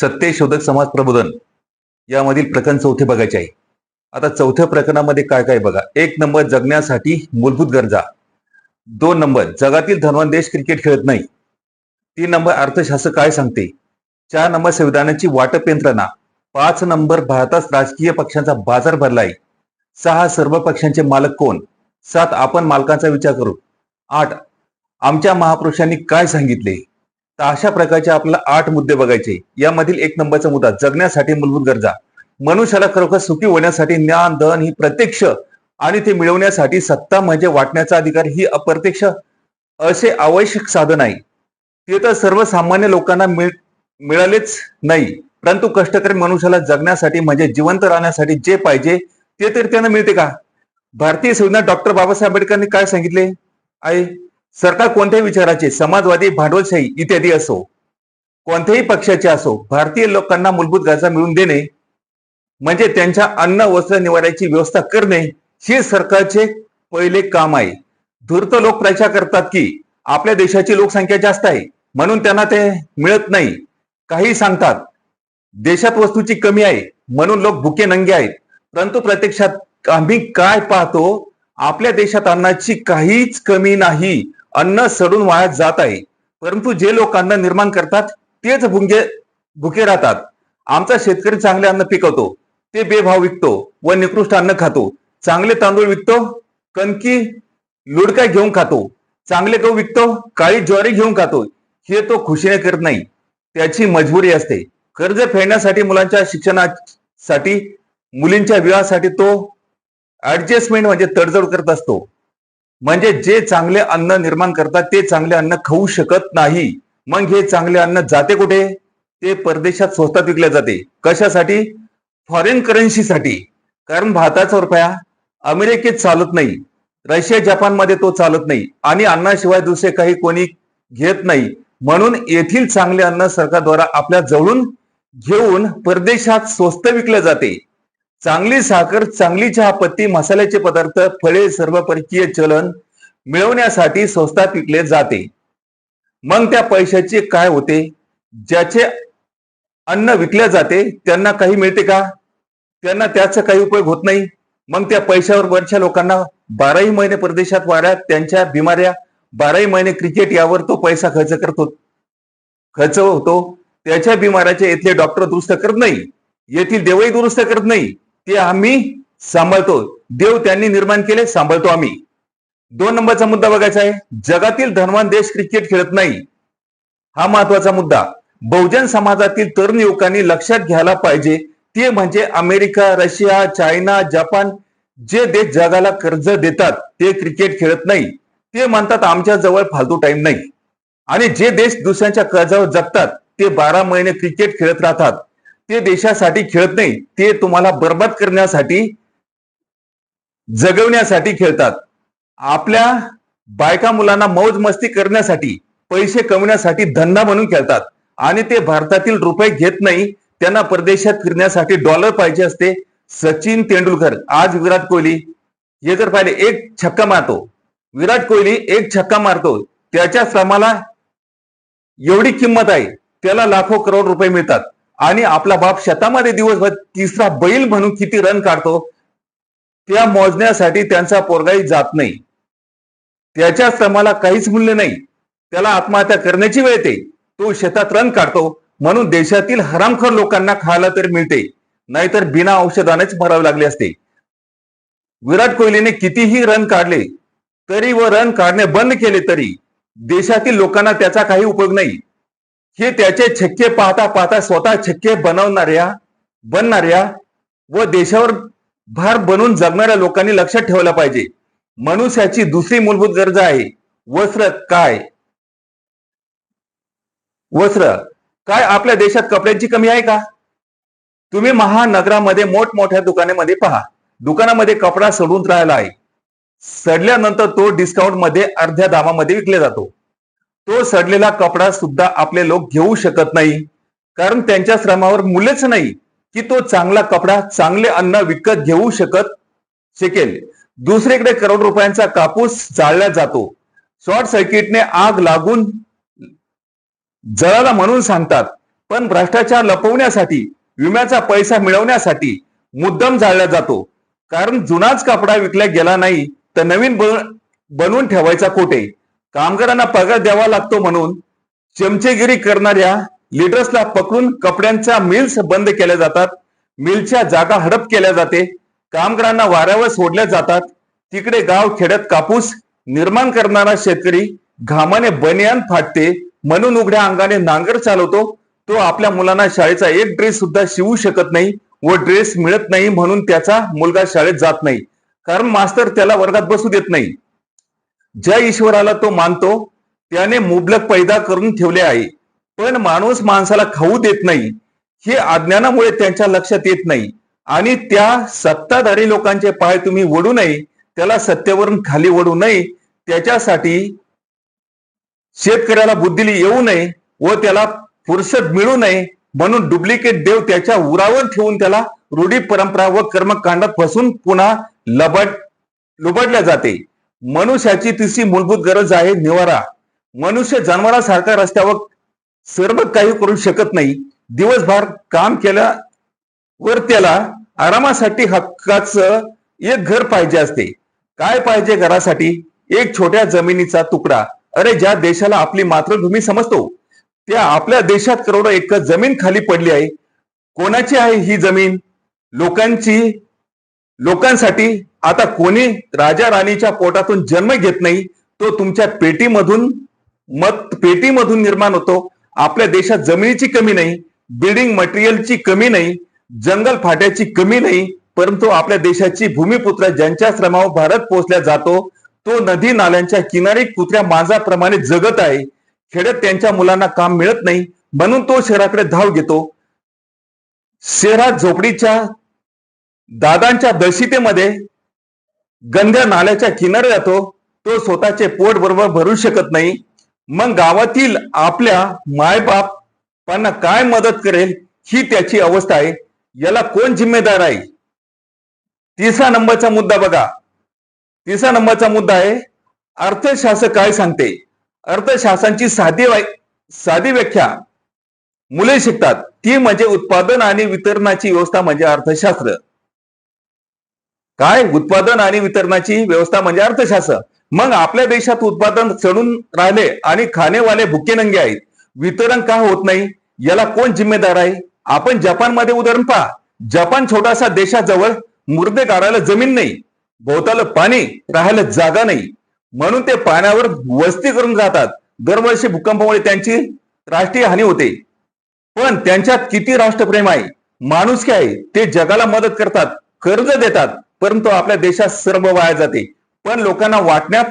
सत्यशोधक समाज प्रबोधन यामधील प्रकरण चौथे बघायचे आहे. आता चौथ्या प्रकरणामध्ये काय काय बघा. एक नंबर जगण्यासाठी मूलभूत गरजा. दोन नंबर जगातील धनवान देश क्रिकेट खेळत नाही. तीन नंबर अर्थशास्त्र काय सांगते? चार नंबर संविधानाची वाटप यंत्रणा. पाच नंबर भारतात राजकीय पक्षांचा बाजार भरलाय. सहा सर्व पक्षांचे मालक कोण? सात आपण मालकांचा विचार करू. आठ आमच्या महापुरुषांनी काय सांगितले? तर अशा प्रकारचे आपल्याला आठ मुद्दे बघायचे. यामधील एक नंबरचा मुद्दा जगण्यासाठी मूलभूत गरजा. मनुष्याला खरोखर सुखी होण्यासाठी ज्ञान धन ही प्रत्यक्ष आणि ते मिळवण्यासाठी सत्ता म्हणजे वाटण्याचा अधिकार ही अप्रत्यक्ष असे आवश्यक साधन आहे. ते तर सर्वसामान्य लोकांना मिळ मिळालेच नाही. परंतु कष्टकरी मनुष्याला जगण्यासाठी म्हणजे जिवंत राहण्यासाठी जे पाहिजे ते तरी त्यांना मिळते का? भारतीय संविधान डॉक्टर बाबासाहेब आंबेडकरांनी काय सांगितले? आहे सरकार कोणत्याही विचाराचे समाजवादी भांडवलशाही इत्यादी असो कोणत्याही पक्षाचे असो भारतीय लोकांना मूलभूत गरजा मिळवून देणे म्हणजे त्यांच्या अन्न वस्त्र निवाऱ्याची व्यवस्था करणे हे सरकारचे पहिले काम आहे. धूर्त लोक प्रचार करतात की आपल्या देशाची लोकसंख्या जास्त आहे म्हणून त्यांना ते मिळत नाही. काही सांगतात देशात वस्तूची कमी आहे म्हणून लोक भुके नंगे आहेत. परंतु प्रत्यक्षात आम्ही काय पाहतो आपल्या देशात अन्नाची काहीच कमी नाही. अन्न सडून वायात जात आहे. परंतु जे लोक अन्न निर्माण करतात तेच भुंगे भुके राहतात. आमचा शेतकरी चांगले अन्न पिकवतो ते बेभाव विकतो व निकृष्ट अन्न खातो. चांगले तांदूळ विकतो कणकी लुडका घेऊन खातो. चांगले गहू विकतो काळी ज्वारी घेऊन खातो. हे तो खुशीने करत नाही. त्याची मजबुरी असते. कर्ज फेडण्यासाठी मुलांच्या शिक्षणासाठी मुलींच्या विवाहासाठी तो ऍडजस्टमेंट म्हणजे तडजोड करत असतो. म्हणजे जे चांगले अन्न निर्माण करतात ते चांगले अन्न खाऊ शकत नाही. मग हे चांगले अन्न जाते कुठे? ते परदेशात स्वस्तात विकले जाते. कशासाठी? फॉरेन करन्सीसाठी कारण भारताचा रुपया अमेरिकेत चालत नाही. रशिया जपानमध्ये तो चालत नाही. आणि अन्नाशिवाय दुसरे काही कोणी घेत नाही. म्हणून येथील चांगले अन्न सरकारद्वारा आपल्या जवळून घेऊन परदेशात स्वस्त विकले जाते. चांगली साखर चांगली चहापत्ती मसाल्याचे पदार्थ फळे सर्व परकीय चलन मिळवण्यासाठी स्वस्तात विकले जाते. मग त्या पैशाचे काय होते? ज्याचे अन्न विकले जाते त्यांना काही मिळते का? त्यांना त्याचा काही उपयोग होत नाही. मग त्या पैशावर वरच्या लोकांना बाराही महिने परदेशात वाऱ्या त्यांच्या बिमाऱ्या बाराही महिने क्रिकेट यावर तो पैसा खर्च करतो खर्च होतो. त्याच्या बिमाऱ्याचे इथले डॉक्टर दुरुस्त करत नाही. येथील देवही दुरुस्त करत नाही. ते आम्ही सांभाळतो. देव त्यांनी निर्माण केले सांभाळतो आम्ही. दोन नंबरचा मुद्दा बघायचा आहे. जगातील धनवान देश क्रिकेट खेळत नाही. हा महत्त्वाचा मुद्दा. बहुजन समाजातील तरुण युवकांनी लक्षात घ्यायला पाहिजे ते म्हणजे अमेरिका रशिया चायना जपान जे देश जगाला कर्ज देतात ते क्रिकेट खेळत नाही. ते म्हणतात आमच्या जवळ फालतू टाइम नाही. आणि जे देश दुसऱ्यांच्या कर्जावर जगतात ते बारा महिने क्रिकेट खेळत राहतात. ते देशासाठी खेळत नाही ते तुम्हाला बर्बाद करण्यासाठी जगवण्यासाठी खेळतात. आपल्या बायका मुलांना मौज मस्ती करण्यासाठी पैसे कमवण्यासाठी धंदा म्हणून खेळतात. आणि ते भारतातील रुपये घेत नाही त्यांना परदेशात फिरण्यासाठी डॉलर पाहिजे असते. सचिन तेंडुलकर आज विराट कोहली. हे जर पाहिले एक छक्का मारतो. विराट कोहली एक छक्का मारतो. त्याच्या श्रमाला एवढी किंमत आहे त्याला लाखो करोड रुपये मिळतात. आणि आपला बाप शेतामध्ये दिवसभर तिसरा बैल म्हणून किती रन काढतो त्या मोजण्यासाठी त्यांचा पोरगाही जात नाही. त्याच्या श्रमाला काहीच मूल्य नाही. त्याला आत्महत्या करण्याची वेळ येते. तो शेतात रन काढतो. म्हणून देशातील हरामखोर लोकांना खायला तरी मिळते. नाहीतर बिना औषधानेच मरावे लागले असते. विराट कोहलीने कितीही रन काढले तरी व रन काढणे बंद केले तरी देशातील लोकांना त्याचा काही उपयोग नाही. हे त्याचे छक्के पाहता पाहता स्वतः छक्के बनवणाऱ्या बनणाऱ्या व देशावर भार बनून जगणाऱ्या लोकांनी लक्षात ठेवलं पाहिजे. मनुष्याची दुसरी मूलभूत गरज आहे वस्त्र काय? वस्त्र काय आपल्या देशात कपड्यांची कमी आहे का? तुम्ही महानगरामध्ये मोठमोठ्या दुकानामध्ये पहा. दुकानामध्ये कपडा सडून राहिला आहे. सडल्यानंतर तो डिस्काउंटमध्ये अर्ध्या दामामध्ये विकला जातो. तो सडलेला कपडा सुद्धा आपले लोक घेऊ शकत नाही. कारण त्यांच्या श्रमावर मुलेच नाही की तो चांगला कपडा चांगले अन्न विकत घेऊ शकत शकेल. दुसरीकडे करोड रुपयांचा कापूस जाळला जातो. शॉर्ट सर्किटने आग लागून जळाला म्हणून सांगतात. पण भ्रष्टाचार लपवण्यासाठी विम्याचा पैसा मिळवण्यासाठी मुद्दम जाळला जातो. कारण जुनाच कपडा विकला गेला नाही तर नवीन बनवून ठेवायचा कोठे? कामगारांना पगार द्यावा लागतो म्हणून चमचेगिरी करणाऱ्या लिडर्सला पकडून कपड्यांच्या मिल्स बंद केल्या जातात मिलच्या जागा हडप केल्या जाते कामगारांना वाऱ्यावर सोडल्या जातात तिकडे गाव खेड्यात कापूस निर्माण करणारा शेतकरी घामाने बनियान फाटते म्हणून उघड्या अंगाने नांगर चालवतो तो आपल्या मुलांना शाळेचा एक ड्रेस सुद्धा शिवू शकत नाही व ड्रेस मिळत नाही म्हणून त्याचा मुलगा शाळेत जात नाही. कारण मास्तर त्याला वर्गात बसू देत नाही. ज्या ईश्वराला तो मानतो त्याने मुबलक पैदा करून ठेवले आहे. पण माणूस माणसाला खाऊ देत नाही. हे अज्ञानामुळे त्यांच्या लक्षात येत नाही. आणि त्या सत्ताधारी लोकांचे पाय तुम्ही ओढू नये त्याला सत्तेवरून खाली ओढू नये त्याच्यासाठी शेतकऱ्याला बुद्धीली येऊ नये व त्याला फुरसत मिळू नये म्हणून डुप्लिकेट देव त्याच्या उरावर ठेवून त्याला रूढी परंपरा व कर्मकांडात फसून पुन्हा लबड लुबडल्या जाते. मनुष्याची तिसरी मूलभूत गरज आहे निवारा. मनुष्य जनावरासारखा रस्त्यावर सर्व काही करू शकत नाही. दिवसभर काम केल्यावर त्याला आरामासाठी हक्काचं एक घर पाहिजे असते. काय पाहिजे घरासाठी? एक छोट्या जमिनीचा तुकडा. अरे ज्या देशाला आपली मातृभूमी समजतो त्या आपल्या देशात करोडो एकर जमीन खाली पडली आहे. कोणाची आहे ही जमीन? लोकांची लोकांसाठी आता कोणी राजा राणीच्या पोटातून जन्म घेत नाही तो तुमच्या पेटीमधून मत पेटीमधून निर्माण होतो. आपल्या देशात जमिनीची कमी नाही बिल्डिंग मटेरियलची कमी नाही जंगल फाट्याची कमी नाही परंतु आपल्या देशाची भूमिपुत्र ज्यांच्या श्रमावर भारत पोहोचल्या जातो तो नदी नाल्यांच्या किनारी कुत्र्या मांजाप्रमाणे जगत आहे. खेड्यात त्यांच्या मुलांना काम मिळत नाही म्हणून तो शहराकडे धाव घेतो. शहरात झोपडीच्या दादांच्या दशितेमध्ये गंध्या नाल्याच्या किनारी जातो तो स्वतःचे पोट बरोबर भरू शकत नाही. मग गावातील आपल्या मायबापांना काय मदत करेल ही त्याची अवस्था आहे. याला कोण जिम्मेदार आहे? तिसरा नंबरचा मुद्दा बघा. तिसरा नंबरचा मुद्दा आहे अर्थशास्त्र काय सांगते? अर्थशास्त्रांची साधी साधी व्याख्या. मुले शिकतात. ती म्हणजे उत्पादन आणि वितरणाची व्यवस्था म्हणजे अर्थशास्त्र. काय? उत्पादन आणि वितरणाची व्यवस्था म्हणजे अर्थशास्त्र. मग आपल्या देशात उत्पादन चढून राहिले आणि खाणेवाले भुके नंगे आहेत. वितरण का होत नाही? याला कोण जिम्मेदार आहे? आपण जपानमध्ये उदाहरण पहा. जपान छोटासा देशाजवळ मुर्दे काढायला जमीन नाही. भोवताला पाणी राहायला जागा नाही. म्हणून ते पाण्यावर वस्ती करून जातात दरवर्षी भूकंपामुळे त्यांची राष्ट्रीय हानी होते. पण त्यांच्यात किती राष्ट्रप्रेम आहे? माणुसकी आहे. ते जगाला मदत करतात कर्ज देतात. परंतु आपल्या देशात सर्व वाया जाते. पण लोकांना वाटण्यात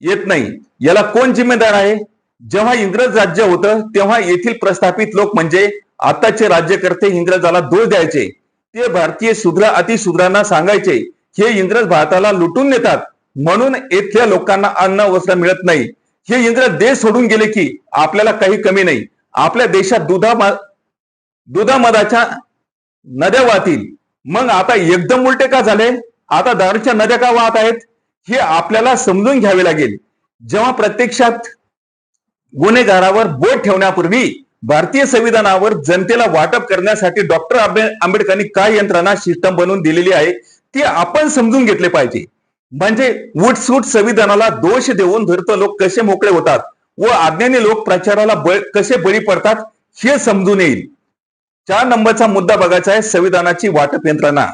येत नाही. याला कोण जिम्मेदार आहे? जेव्हा इंग्रज राज्य होतं तेव्हा येथील प्रस्थापित लोक म्हणजे आताचे राज्यकर्ते इंग्रजाला दोष द्यायचे. ते भारतीय सुधरा अतिशूद्रांना सांगायचे हे इंग्रज भारताला लुटून नेतात. म्हणून येथल्या लोकांना अन्न वस्त्र मिळत नाही. हे इंग्रज देश सोडून गेले की आपल्याला काही कमी नाही. आपल्या देशात दुधा दुधामधाच्या नद्या वाहतील. मग आता एकदम उलटे का झाले? आता दारूच्या नद्या का वाहत आहेत? हे आपल्याला समजून घ्यावे लागेल. जेव्हा प्रत्यक्षात गुन्हेगारावर बोट ठेवण्यापूर्वी भारतीय संविधानावर जनतेला वाटप करण्यासाठी डॉक्टर आंबेडकरांनी काय यंत्रणा सिस्टम बनवून दिलेली आहे ती आपण समजून घेतले पाहिजे. म्हणजे उठसूट संविधानाला दोष देऊन धरत लोक कसे मोकळे होतात व आज्ञाने लोक प्रचाराला बळ कसे बळी पडतात हे समजून येईल. चार नंबरचा मुद्दा बघायचा आहे संविधानाची वाटप यंत्रणा.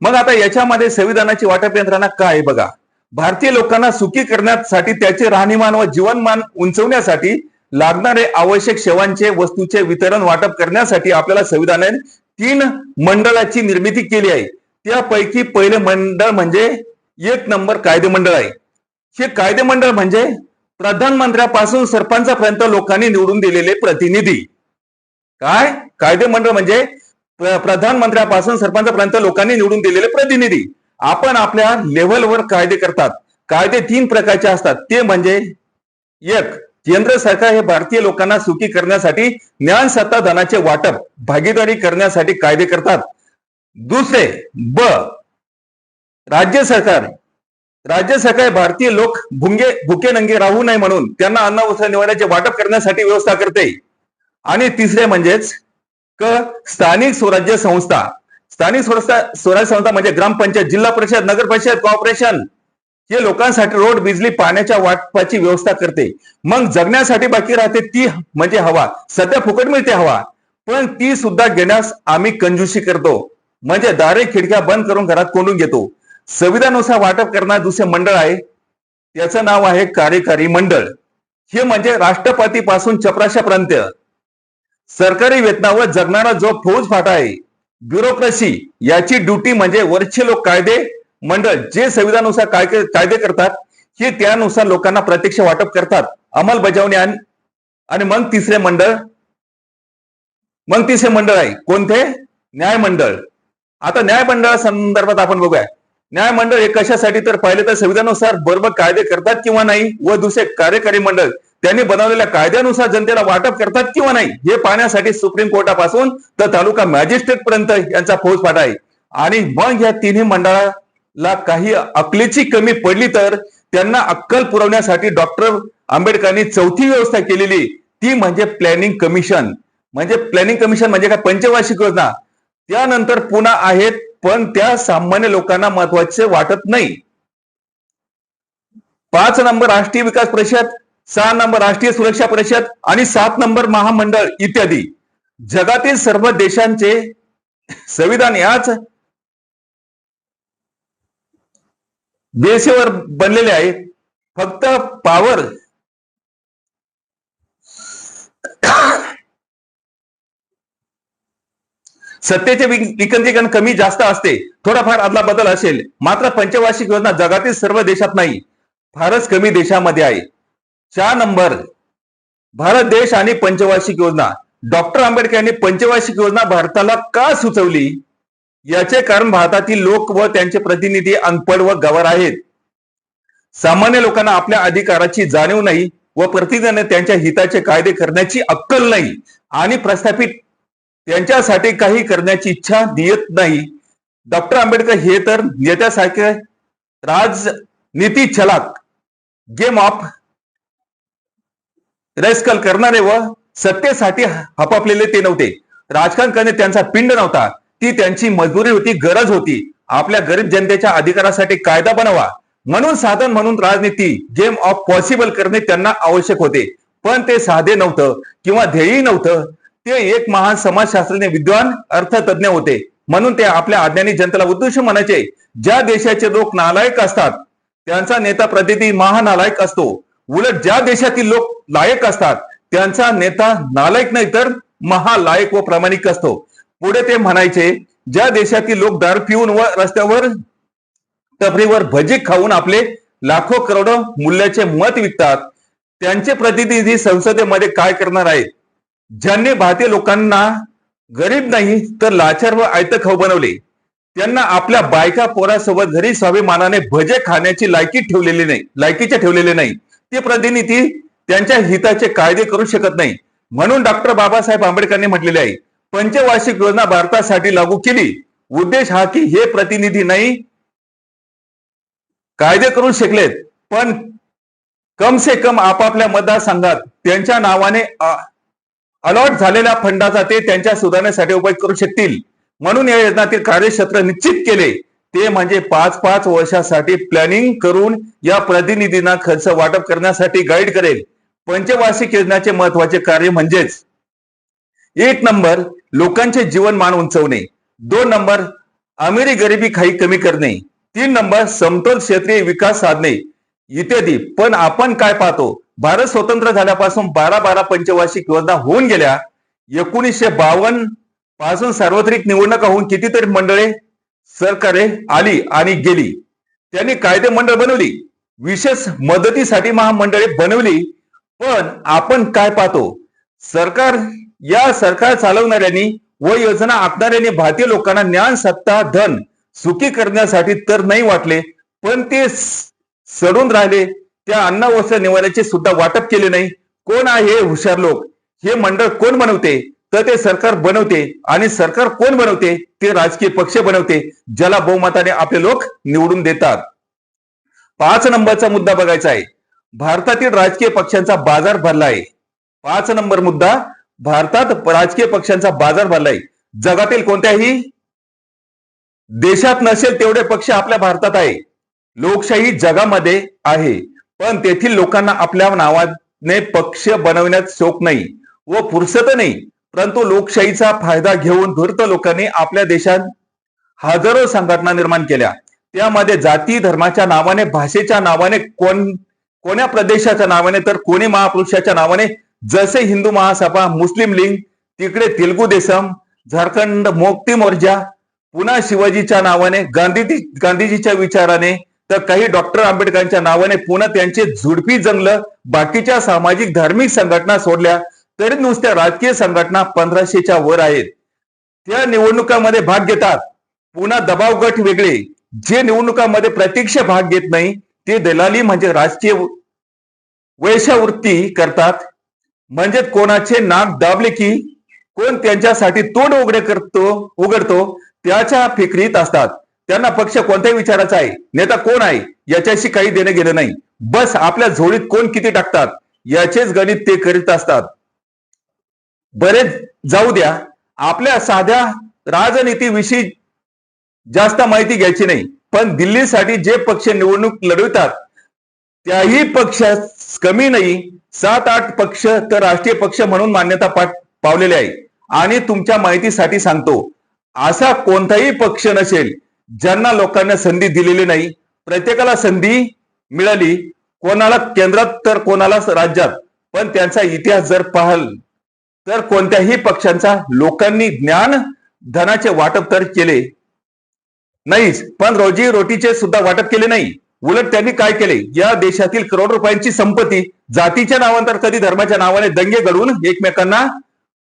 मग आता याच्यामध्ये संविधानाची वाटप यंत्रणा काय आहे बघा. भारतीय लोकांना सुखी करण्यासाठी त्याचे राहणीमान व जीवनमान उंचवण्यासाठी लागणारे आवश्यक सेवांचे वस्तूचे वितरण वाटप करण्यासाठी आपल्याला संविधानाने तीन मंडळाची निर्मिती केली आहे. त्यापैकी पहिले मंडळ म्हणजे एक नंबर कायदे मंडळ आहे. हे कायदे मंडळ म्हणजे प्रधानमंत्र्यापासून सरपंचापर्यंत लोकांनी निवडून दिलेले प्रतिनिधी. काय? कायदे मंडळ म्हणजे प्रधानमंत्र्यापासून सरपंचपर्यंत लोकांनी निवडून दिलेले प्रतिनिधी. आपण आपल्या लेव्हलवर कायदे करतात. कायदे तीन प्रकारचे असतात. ते म्हणजे एक केंद्र सरकार हे भारतीय लोकांना सुखी करण्यासाठी ज्ञान सत्ता धनाचे वाटप भागीदारी करण्यासाठी कायदे करतात. दुसरे ब राज्य सरकार. राज्य सरकार भारतीय लोक भुंगे भुके नंगे राहू नये म्हणून त्यांना अन्न वस्त्र निवाऱ्याचे वाटप करण्यासाठी व्यवस्था करते. आणि तिसरे म्हणजेच क स्थानिक स्वराज्य संस्था. स्थानिक स्वराज्य स्वराज्य संस्था म्हणजे ग्रामपंचायत जिल्हा परिषद नगर परिषद कॉर्पोरेशन हे लोकांसाठी रोड बिजली पाण्याच्या वाटपाची व्यवस्था करते. मग जगण्यासाठी बाकी राहते ती म्हणजे हवा. सध्या फुकट मिळते हवा. पण ती सुद्धा घेण्यास आम्ही कंजूशी करतो. म्हणजे दारे खिडक्या बंद करून घरात कोंडून घेतो. संविधानुसार वाटप करणारे दुसरे मंडळ आहे. त्याचं नाव आहे कार्यकारी मंडळ. हे म्हणजे राष्ट्रपती पासून चपराशापर्यंत. सरकारी वेतनावर जगणारा जो फौज फाटा आहे ब्युरोक्रेसी याची ड्युटी म्हणजे वरचे लोक कायदे मंडळ जे संविधानानुसार काय कायदे करतात हे त्यानुसार लोकांना प्रत्यक्ष वाटप करतात अंमलबजावणी आणि मग तिसरे मंडळ मग तिसरे मंडळ आहे कोणते? न्यायमंडळ. आता न्यायमंडळा संदर्भात आपण बघूया. न्यायमंडळ हे कशासाठी? तर पाहिले तर संविधानानुसार बरोबर कायदे करतात किंवा नाही व दुसरे कार्यकारी मंडळ त्यांनी बनवलेल्या कायद्यानुसार जनतेला वाटप करतात किंवा नाही हे पाहण्यासाठी सुप्रीम कोर्टापासून तर तालुका मॅजिस्ट्रेट पर्यंत यांचा फौजफाटा आहे. आणि मग या तिन्ही मंडळाला काही अकलेची कमी पडली तर त्यांना अक्कल पुरवण्यासाठी डॉक्टर आंबेडकरांनी चौथी व्यवस्था केलेली ती म्हणजे प्लॅनिंग कमिशन म्हणजे प्लॅनिंग कमिशन म्हणजे काय? पंचवार्षिक योजना. त्यानंतर पुन्हा आहेत पण त्या सामान्य लोकांना महत्त्वाचे वाटत नाही. पाच नंबर राष्ट्रीय विकास परिषद सहा नंबर राष्ट्रीय सुरक्षा परिषद आणि सात नंबर महामंडळ इत्यादी. जगातील सर्व देशांचे संविधान याच बेसेवर बनलेले आहेत फक्त पावर सत्तेचे विकेंद्रीकरण कमी जास्त असते. थोडाफार आदला बदल असेल. मात्र पंचवार्षिक योजना जगातील सर्व देशात नाही. फारच कमी देशामध्ये आहे. चार नंबर. भारत देश आणि पंचवार्षिक योजना. डॉक्टर आंबेडकर यांनी पंचवार्षिक योजना भारताला का सुचवली? याचे कारण भारतातील लोक व त्यांचे प्रतिनिधी अनपड व गवार आहेत. सामान्य लोकांना आपल्या अधिकाराची जाणीव नाही व प्रतिनिधीने त्यांच्या हिताचे कायदे करण्याची अक्कल नाही आणि प्रस्थापित त्यांच्यासाठी काही करण्याची इच्छा देत नाही. डॉक्टर आंबेडकर हे तर नेत्यासारखे राजनीती छलाक गेम ऑफ रेस्कल करणारे व सत्तेसाठी हपापलेले ते नव्हते. राजकारण करणे त्यांचा पिंड नव्हता. ती त्यांची मजबुरी होती गरज होती. आपल्या गरीब जनतेच्या अधिकारासाठी कायदा बनवा. म्हणून साधन म्हणून राजनीती गेम ऑफ पॉसिबल करणे त्यांना आवश्यक होते. पण ते साधे नव्हतं किंवा ध्येयही नव्हतं. ते एक महान समाजशास्त्रज्ञ विद्वान अर्थतज्ञ होते. म्हणून ते आपल्या अज्ञानी जनतेला उद्देश म्हणायचे. ज्या देशाचे लोक नालायक असतात त्यांचा नेता प्रतिनिधी महानालायक असतो. उलट ज्या देशातील लोक लायक असतात त्यांचा नेता नालायक नाही तर महालायक व प्रामाणिक असतो. पुढे ते म्हणायचे ज्या देशातील लोक दारू पिऊन व रस्त्यावर टपरीवर भजी खाऊन आपले लाखो करोड मूल्याचे मत विकतात त्यांचे प्रतिनिधी संसदेमध्ये काय करणार आहेत? ज्यांनी भारतीय लोकांना गरीब नाही तर लाचार व आयत खाऊ बनवले. त्यांना आपल्या बायका पोरासोबत घरी स्वाभिमानाने भजे खाण्याची लायकी ठेवलेली नाही लायकीचे ठेवलेले नाही. ते प्रतिनिधी त्यांच्या हिताचे कायदे करू शकत नाही. म्हणून डॉक्टर बाबासाहेब आंबेडकरांनी म्हटलेले आहे पंचवार्षिक योजना भारतासाठी लागू केली. उद्देश हा की हे प्रतिनिधी नाही कायदे करू शकलेत पण कम से कम आपापल्या मतदारसंघात त्यांच्या नावाने अलॉट झालेल्या फंडाचा ते त्यांच्या सुधारण्यासाठी उपयोग करू शकतील. म्हणून या योजनातील कार्यक्षेत्र निश्चित केले. ते म्हणजे पाच पाच वर्षासाठी प्लॅनिंग करून या प्रतिनिधींना खर्च वाटप करण्यासाठी गाईड करेल. पंचवार्षिक योजनाचे महत्त्वाचे कार्य म्हणजेच एक नंबर लोकांचे जीवनमान उंचवणे. दोन नंबर अमिरी गरिबी खाई कमी करणे. तीन नंबर समतोल क्षेत्रीय विकास साधणे. इत्यादी. पण आपण काय पाहतो? भारत स्वतंत्र झाल्यापासून बारा बारा पंचवार्षिक योजना होऊन गेल्या. एकोणीसशे बावन्नपासून सार्वत्रिक निवडणुका होऊन कितीतरी मंडळे सरकारे आली आणि गेली. त्यांनी कायदे मंडळ बनवली. विशेष मदतीसाठी महामंडळे बनवली. पण आपण काय पाहतो? सरकार या सरकार चालवणाऱ्यांनी व योजना आखणाऱ्यांनी भारतीय लोकांना ज्ञान सत्ता धन सुखी करण्यासाठी तर नाही वाटले पण ते सडून राहिले. त्या अन्न वस्त्र निवाऱ्याचे सुद्धा वाटप केले नाही. कोण आहे हे हुशार लोक? हे मंडळ कोण बनवते? तर ते सरकार बनवते आणि सरकार कोण बनवते? ते राजकीय पक्ष बनवते ज्याला बहुमताने आपले लोक निवडून देतात. पाच नंबरचा मुद्दा बघायचा आहे. भारतातील राजकीय पक्षांचा बाजार भरला आहे. पाच नंबर मुद्दा भारतात राजकीय पक्षांचा बाजार भरलाय जगातील कोणत्याही देशात नसेल तेवढे पक्ष आपल्या भारतात आहे. लोकशाही जगामध्ये आहे. पण तेथील लोकांना आपल्या नावाने पक्ष बनवण्यात शोक नाही व फुरसत नाही. परंतु लोकशाहीचा फायदा घेऊन धूर्त लोकांनी आपल्या देशात हजारो संघटना निर्माण केल्या. त्यामध्ये जाती धर्माच्या नावाने भाषेच्या नावाने कोण कोण्या प्रदेशाच्या नावाने तर कोणी महापुरुषाच्या नावाने जसे हिंदू महासभा मुस्लिम लीग तिकडे तेलुगू देसम झारखंड मुक्ती मोर्चा पुन्हा शिवाजीच्या नावाने गांधी गांधीजीच्या विचाराने तर काही डॉक्टर आंबेडकरांच्या नावाने पुन्हा त्यांचे झुडपी जंगल बाकीच्या सामाजिक धार्मिक संघटना सोडल्या. तरी नुसत्या राजकीय संघटना पंधराशेच्या वर आहेत. त्या निवडणुकामध्ये भाग घेतात. पुन्हा दबाव गट वेगळे. जे निवडणुकामध्ये प्रत्यक्ष भाग घेत नाही ते दलाली म्हणजे राजकीय वैशावृत्ती करतात. म्हणजे कोणाचे नाक दाबले की कोण त्यांच्यासाठी तोंड उघडे करतो उघडतो त्याच्या फिकरीत असतात. त्यांना पक्ष कोणत्याही विचाराचा आहे. नेता कोण आहे? याच्याशी काही देणं गेलं नाही. बस आपल्या झोळीत कोण किती टाकतात? याचेच गणित ते करीत असतात. बरेच जाऊ द्या. आपल्या साध्या राजनीतीविषयी जास्त माहिती घ्यायची नाही. पण दिल्लीसाठी जे पक्ष निवडणूक लढवितात त्याही पक्ष कमी नाही. सात आठ पक्ष तर राष्ट्रीय पक्ष म्हणून मान्यता पावलेले आहे. आणि तुमच्या माहितीसाठी सांगतो असा कोणताही पक्ष नसेल ज्यांना लोकांना संधी दिलेली नाही. प्रत्येकाला संधी मिळाली कोणाला केंद्रात तर कोणाला राज्यात. पण त्यांचा इतिहास जर पाहाल तर कोणत्याही पक्षांचा लोकांनी ज्ञान धनाचे वाटप तर केले नाहीच पण रोजी रोटीचे सुद्धा वाटप केले नाही. उलट त्यांनी काय केले? या देशातील करोड रुपयांची संपत्ती जातीच्या नावांतर कधी धर्माच्या नावाने दंगे घडवून एकमेकांना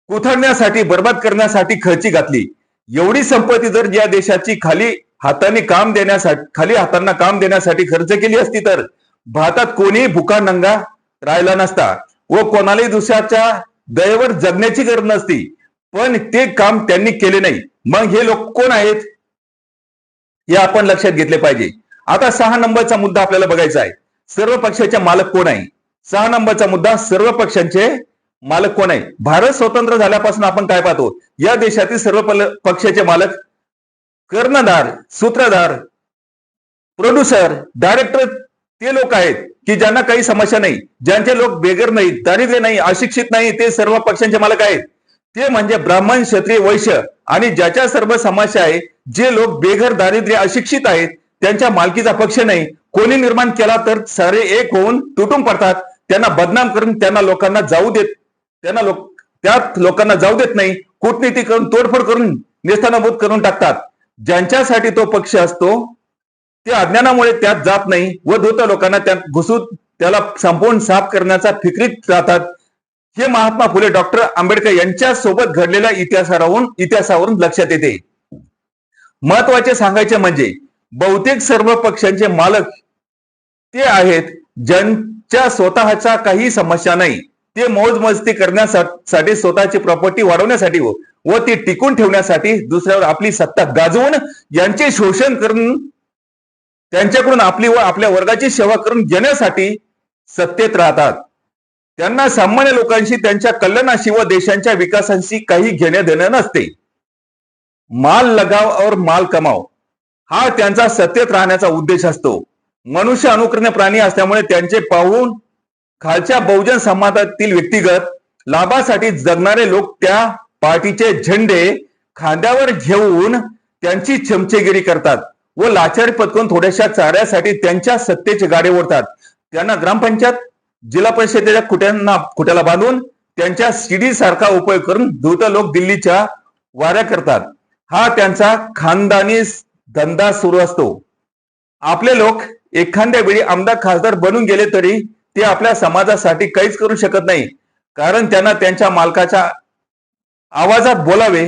कुथळण्यासाठी बर्बाद करण्यासाठी खर्ची घातली. एवढी संपत्ती जर या देशाची खाली हाताने काम देण्यासाठी खाली हातांना काम देण्यासाठी खर्च केली असती तर भारतात कोणी भुका नंगा राहिला नसता. व कोणालाही दुसऱ्याच्या दयेवर जगण्याची गरज नसती. पण ते काम त्यांनी केले नाही. मग हे लोक कोण आहेत? हे आपण लक्षात घेतले पाहिजे. आता सहा नंबरचा मुद्दा आपल्याला बघायचा आहे. सर्व पक्षाचे मालक कोण आहे? सहा नंबरचा मुद्दा सर्व पक्षांचे मालक कोण आहे? भारत स्वतंत्र झाल्यापासून आपण काय पाहतो? या देशातील सर्व पल- पक्षाचे मालक कर्णधार सूत्रधार प्रोड्युसर डायरेक्टर ते लोक आहेत. की ज्यांना काही समस्या नाही ज्यांचे लोक बेगर नाही दारिद्र्य नाही अशिक्षित नाही ते सर्व पक्षांचे मालक आहेत. ते म्हणजे ब्राह्मण क्षत्रिय वैश्य आणि ज्याच्या सर्व समस्या आहे जे लोक बेघर दारिद्र्य अशिक्षित आहेत त्यांच्या मालकीचा पक्ष नाही. कोणी निर्माण केला तर सारे एक होऊन तुटून पडतात. त्यांना बदनाम करून त्यांना लोकांना जाऊ देत त्यांना लोक त्यात लोकांना जाऊ देत नाही. कूटनीती करून तोडफोड करून निस्थानाभूत करून टाकतात. ज्यांच्यासाठी तो पक्ष असतो ते अज्ञानामुळे त्यात जात नाही. व धूत लोकांना त्यात घुसून त्याला संपवून साफ करण्याचा फिक्रीत जातात हे महात्मा फुले डॉक्टर आंबेडकर यांच्या सोबत घडलेल्या इतिहासावरून इतिहासावरून लक्षात येते. महत्त्वाचे सांगायचे म्हणजे बहुतेक सर्व पक्षांचे मालक ते आहेत ज्यांच्या स्वतःच्या काही समस्या नाही. ते मौज मस्ती करण्यासाठी स्वतःची प्रॉपर्टी वाढवण्यासाठी व व ती टिकून ठेवण्यासाठी दुसऱ्यावर आपली सत्ता गाजवून यांचे शोषण करून त्यांच्याकडून आपली व आपल्या वर्गाची सेवा करून घेण्यासाठी सत्तेत राहतात. त्यांना सामान्य लोकांशी त्यांच्या कल्याणाशी व देशांच्या विकासाशी काही घेणं देणं नसते. माल लगाव और माल कमाव हा त्यांचा सत्तेत राहण्याचा उद्देश असतो. मनुष्य अनुकरण प्राणी असल्यामुळे त्यांचे पाहून खालच्या बहुजन समाजातील व्यक्तिगत लाभासाठी जगणारे लोक त्या पार्टीचे झेंडे खांद्यावर घेऊन त्यांची चमचेगिरी करतात. व लाचारी पत्करून थोड्याशा चाऱ्यासाठी त्यांच्या सत्तेचे गाडे ओढतात. त्यांना ग्रामपंचायत जिल्हा परिषदेच्या खुट्यांना खुट्याला बांधून त्यांच्या सीडी सारखा उपयोग करून धृत लोक दिल्लीच्या वाऱ्या करतात. हा त्यांचा खानदानी धंदा सुरू असतो. आपले लोक एखाद्या वेळी आमदार खासदार बनून गेले तरी ते आपल्या समाजासाठी काहीच करू शकत नाही. कारण त्यांना त्यांच्या मालकाच्या आवाजात बोलावे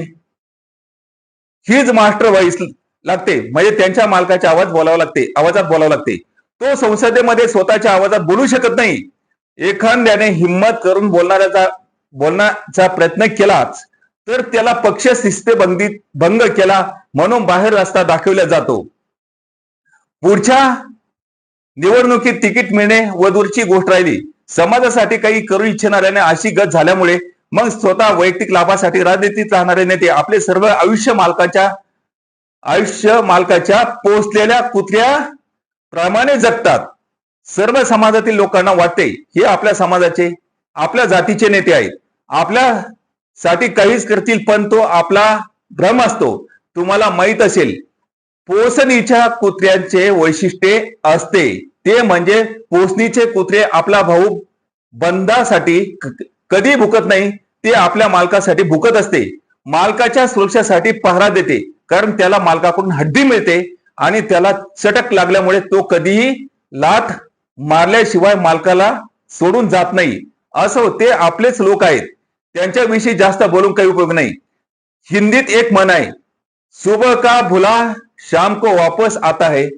हीच मास्टर व्हाईस लागते. म्हणजे त्यांच्या मालकाच्या आवाज बोलावा लागते. आवाजात बोलावं लागते. तो संसदेमध्ये स्वतःच्या आवाजात बोलू शकत नाही. एखाद्याने हिंमत करून बोलणाऱ्याचा बोलण्याचा प्रयत्न केलाच तर त्याला पक्ष शिस्तेबंदीत भंग केला म्हणून बाहेर रस्ता दाखवला जातो. पुढच्या निवडणुकीत तिकीट मिळणे व दूरची गोष्ट राहिली. समाजासाठी काही करू इच्छिणाऱ्याने अशी गत झाल्यामुळे मग स्वतः वैयक्तिक लाभासाठी राजनीतीत राहणारे नेते आपले सर्व आयुष्य मालकाच्या आयुष्य मालकाच्या पोचलेल्या कुत्र्या प्रमाणे जगतात. सर्व समाजातील लोकांना वाटते हे आपल्या समाजाचे आपल्या जातीचे नेते आहेत. आपल्यासाठी काहीच करतील पण तो आपला भ्रम असतो. तुम्हाला माहीत असेल पोसणीच्या कुत्र्यांचे वैशिष्ट्य असते. ते म्हणजे पोसणीचे कुत्रे आपला भाऊ बंदासाठी कधी भुकत नाही ते आपल्या मालकासाठी भुकत असते. मालकाच्या सुरक्षेसाठी पहरा देते. कारण त्याला मालकाकडून हड्डी मिळते आणि त्याला चटक लागल्यामुळे तो कधीही लाथ मारल्याशिवाय मालकाला सोडून जात नाही. असं हो, ते आपलेच लोक आहेत. त्यांच्याविषयी जास्त बोलून काही उपयोग नाही. हिंदीत एक म्हण आहे सुबह का भुला शाम को वापस आता है?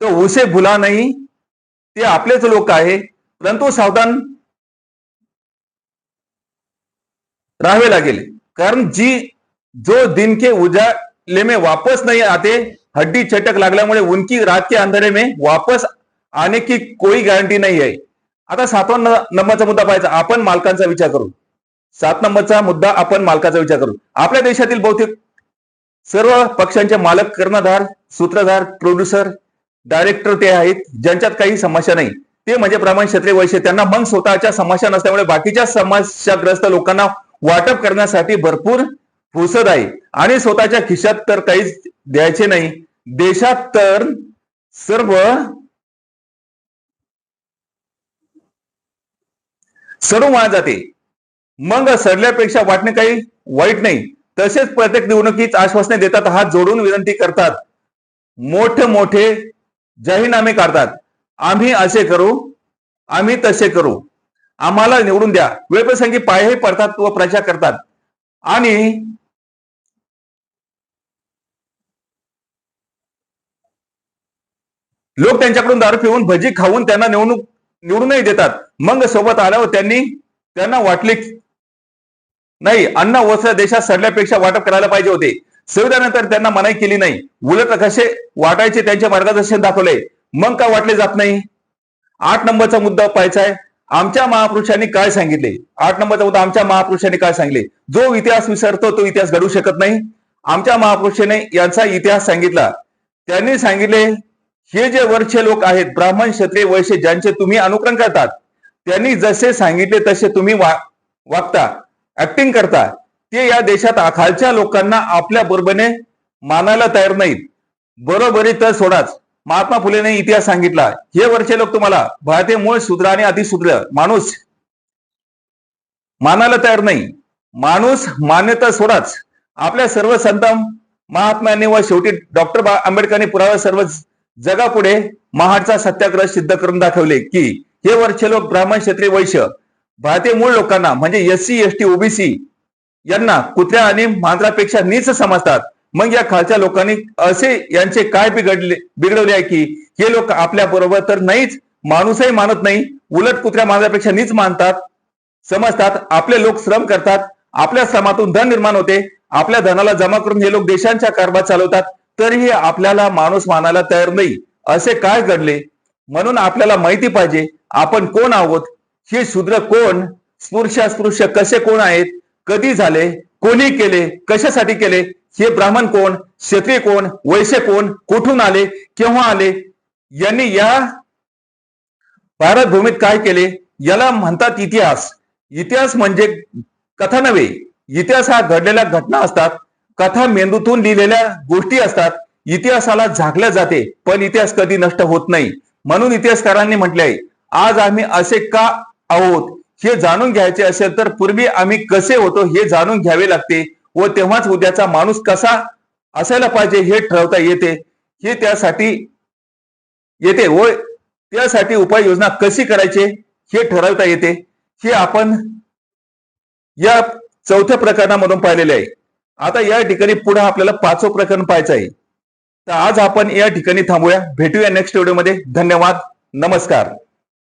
तो उसे भुला नाही. ते आपलेच लोक आहे. परंतु सावधान राहावे लागेल. कारण जी जो दिन के ले में वापस नहीं आते हड्डी चटक लागल्यामुळे उनकी रात के अंधेरे में वापस आने की कोई गॅरंटी नाही आहे आता सातवा नंबरचा मुद्दा पाहायचा आपण मालकांचा विचार करू. सात नंबरचा मुद्दा आपण मालकाचा विचार करू. आपल्या देशातील बहुतेक सर्व पक्षांचे मालक कर्णधार सूत्रधार प्रोड्युसर डायरेक्टर ते आहेत ज्यांच्यात काही समस्या नाही. ते म्हणजे प्रमाण क्षेत्रीय वैश्य त्यांना मग स्वतःच्या समस्या नसल्यामुळे बाकीच्या समस्याग्रस्त लोकांना वाटप करण्यासाठी भरपूर पुसत आहे आणि स्वतःच्या खिशात तर काहीच द्यायचे नाही. देशात तर सर्व सडून वाया जाते. मग सडल्यापेक्षा वाटणे काही वाईट नाही. तसेच प्रत्येक निवडणुकीत आश्वासने देतात हात जोडून विनंती करतात. मोठे मोठे जाहीरनामे काढतात. आम्ही असे करू आम्ही तसे करू. आम्हाला निवडून द्या. वेळप्रसंगी पायही पडतात व प्रचार करतात. आणि लोक त्यांच्याकडून दारू पिऊन भजी खाऊन त्यांना निवडणूक निवडूनही देतात. मग सोबत आल्यावर त्यांनी त्यांना वाटले नाही. अन्न वस्त्र देशात सडल्यापेक्षा वाटप करायला पाहिजे होते. संविधानानंतर त्यांना मनाई केली नाही. उलट कसे वाटायचे त्यांचे मार्गदर्शन दाखवले. मग का वाटले जात नाही? आठ नंबरचा मुद्दा पाहायचा आहे. आमच्या महापुरुषांनी काय सांगितले? आठ नंबरचा मुद्दा आमच्या महापुरुषांनी काय सांगितले? जो इतिहास विसरतो तो इतिहास घडू शकत नाही. आमच्या महापुरुषाने यांचा इतिहास सांगितला. त्यांनी सांगितले हे जे वरचे लोक आहेत ब्राह्मण क्षत्रिय वैश्य ज्यांचे तुम्ही अनुकरण करतात त्यांनी जसे सांगितले तसे तुम्ही वा वागता ऍक्टिंग करता. ते या देशात खालच्या लोकांना आपल्या बरोबरने मानायला तयार नाहीत. बरोबरी तर सोडाच. महात्मा फुलेने इतिहास सांगितला हे वरचे लोक तुम्हाला भारतीय मूळ शूद्र आणि अतिशूद्र माणूस. मानायला तयार नाही. माणूस मान्यता सोडाच. आपल्या सर्व संत महात्म्यांनी व शेवटी डॉक्टर आंबेडकरांनी पुरावा सर्व जगापुढे महाडचा सत्याग्रह सिद्ध करून दाखवले की हे वरचे लोक ब्राह्मण क्षेत्रीय वैश्य भारतीय मूळ लोकांना म्हणजे S C S T OBC यांना कुत्र्या आणि मांजरापेक्षा नीच समजतात. मग या खालच्या लोकांनी असे यांचे काय बिघडले बिघडवले आहे की हे लोक आपल्या बरोबर तर नाहीच माणूसही मानत नाही उलट कुत्र्या मांजरापेक्षा नीच मानतात समजतात आपले लोक श्रम करतात आपल्या श्रमातून धन निर्माण होते आपल्या धनाला जमा करून हे लोक देशांच्या कारभार चालवतात तरीही आपल्याला माणूस मानायला तयार नाही. असे काय घडले? म्हणून आपल्याला माहिती पाहिजे आपण कोण आहोत? हे शूद्र कोण? स्पृश्यास्पृश्य कसे कोण आहेत? कधी झाले? कोणी केले? कशासाठी केले? हे ब्राह्मण कोण? क्षत्रिय कोण? वैश्य कोण? कुठून आले? केव्हा आले? यांनी या भारत भूमीत काय केले? याला म्हणतात इतिहास. इतिहास म्हणजे कथा नव्हे. इतिहास हा घडलेल्या घटना असतात. कथा मेंदूतून लिहिलेल्या गोष्टी असतात. इतिहासाला झाकल्या जाते पण इतिहास कधी नष्ट होत नाही. म्हणून इतिहासकारांनी म्हटले आहे आज आम्ही असे का आहोत? हे जाणून घ्यायचे असेल तर पूर्वी आम्ही कसे होतो हे जाणून घ्यावे लागते व तेव्हाच उद्याचा माणूस कसा असायला पाहिजे हे ठरवता येते. हे त्यासाठी येते व त्यासाठी उपाययोजना कशी करायचे हे ठरवता येते. हे आपण या चौथ्या प्रकरणामधून पाहिलेले आहे. आता या ठिकाणी पुढे आपल्याला पाचवं प्रकरण पाहायचं आहे. तर आज आपण या ठिकाणी थांबूया. भेटूया नेक्स्ट व्हिडिओमध्ये धन्यवाद. नमस्कार.